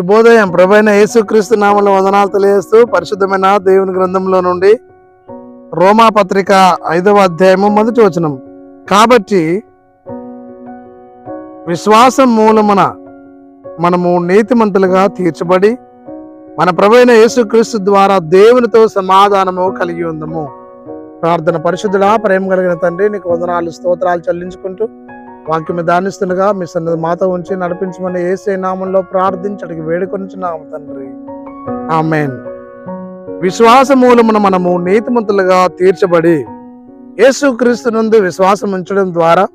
శుభోదయం. ప్రభైన యేసుక్రీస్తు నామంలో వందనాలు తెలియజేస్తూ పరిశుద్ధమైన దేవుని గ్రంథంలో నుండి రోమా పత్రిక ఐదవ అధ్యాయము మొదటి వచనం. కాబట్టి విశ్వాసం మూలమున మనము నీతిమంతులుగా తీర్చబడి మన ప్రభైన యేసుక్రీస్తు ద్వారా దేవునితో సమాధానము కలిగి ఉందము. ప్రార్థన పరిశుద్ధుడా ప్రేమ కలిగిన తండ్రి నీకు వందనాలు స్తోత్రాలు చెల్లించుకుంటూ వాక్యం దానిస్తుండగా మీ సన్నిధి మాతో ఉంచి నడిపించమని ఏసే నామంలో ప్రార్థించడానికి వేడుకొనిచున్నాము తండ్రి. ఆమెన్. విశ్వాస మూలమున మనము నీతిమంతులుగా తీర్చబడి యేసుక్రీస్తు నందు విశ్వాసం ఉంచడం ద్వారా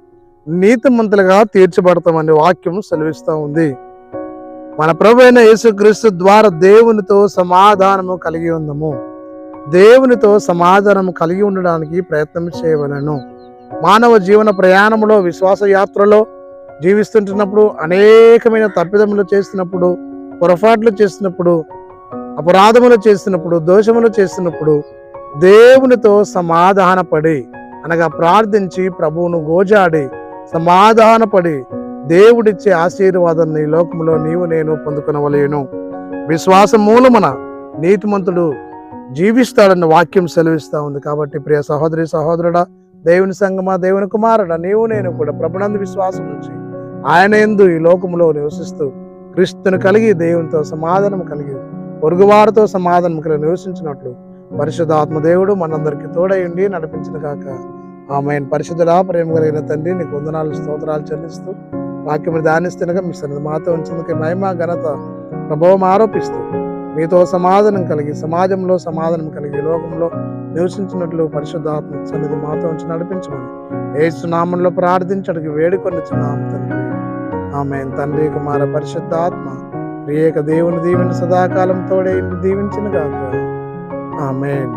నీతిమంతులుగా తీర్చబడతామని వాక్యం సెలవిస్తూ ఉంది. మన ప్రభు అయిన యేసుక్రీస్తు ద్వారా దేవునితో సమాధానము కలిగి ఉందము. దేవునితో సమాధానం కలిగి ఉండడానికి ప్రయత్నం చేయవలను. మానవ జీవన ప్రయాణంలో విశ్వాస యాత్రలో జీవిస్తుంటున్నప్పుడు అనేకమైన తప్పిదములు చేస్తున్నప్పుడు పొరపాట్లు చేస్తున్నప్పుడు అపరాధములు చేస్తున్నప్పుడు దోషములు చేస్తున్నప్పుడు దేవునితో సమాధానపడి అనగా ప్రార్థించి ప్రభువును గోజాడి సమాధానపడి దేవుడిచ్చే ఆశీర్వాదాన్ని ఈ లోకంలో నీవు నేను పొందుకునవలేను. విశ్వాసం మూలమున నీతిమంతుడు జీవిస్తాడన్న వాక్యం సెలవిస్తూ ఉంది. కాబట్టి ప్రియ సహోదరి సహోదరుడా దేవుని సంగమా దేవుని కుమారుడా. నీవు నేను కూడా ప్రభునందు విశ్వాసం నుంచి ఆయన ఎందు ఈ లోకంలో నివసిస్తూ క్రీస్తును కలిగి దేవునితో సమాధానం కలిగి పొరుగువారితో సమాధానం కలిగి నివసించినట్లు పరిశుద్ధాత్మ దేవుడు మనందరికీ తోడయుండి నడిపించిన కాక ఆమె పరిశుద్ధుడా ప్రేమ కలిగిన తండ్రి నీకు వందనాలు స్తోత్రాలు చెల్లిస్తూ వాక్యం ధ్యానిస్తుండగా మీ సన్నిధి మాతో ఉంచినందుకు మహిమ ఘనత ప్రభావం ఆరోపిస్తూ మీతో సమాధానం కలిగి సమాజంలో సమాధానం కలిగి లోకంలో నివసించినట్లు పరిశుద్ధాత్మ సన్నిధి మాతో ఉంచి నడిపించమని ఏ సునామంలో ప్రార్థించడానికి వేడుకొని తండ్రి. ఆమె తండ్రి కుమార పరిశుద్ధాత్మ ప్రియేక దేవుని దీవెన సదాకాలం తోడే దీవించిన గాక ఆమెన్.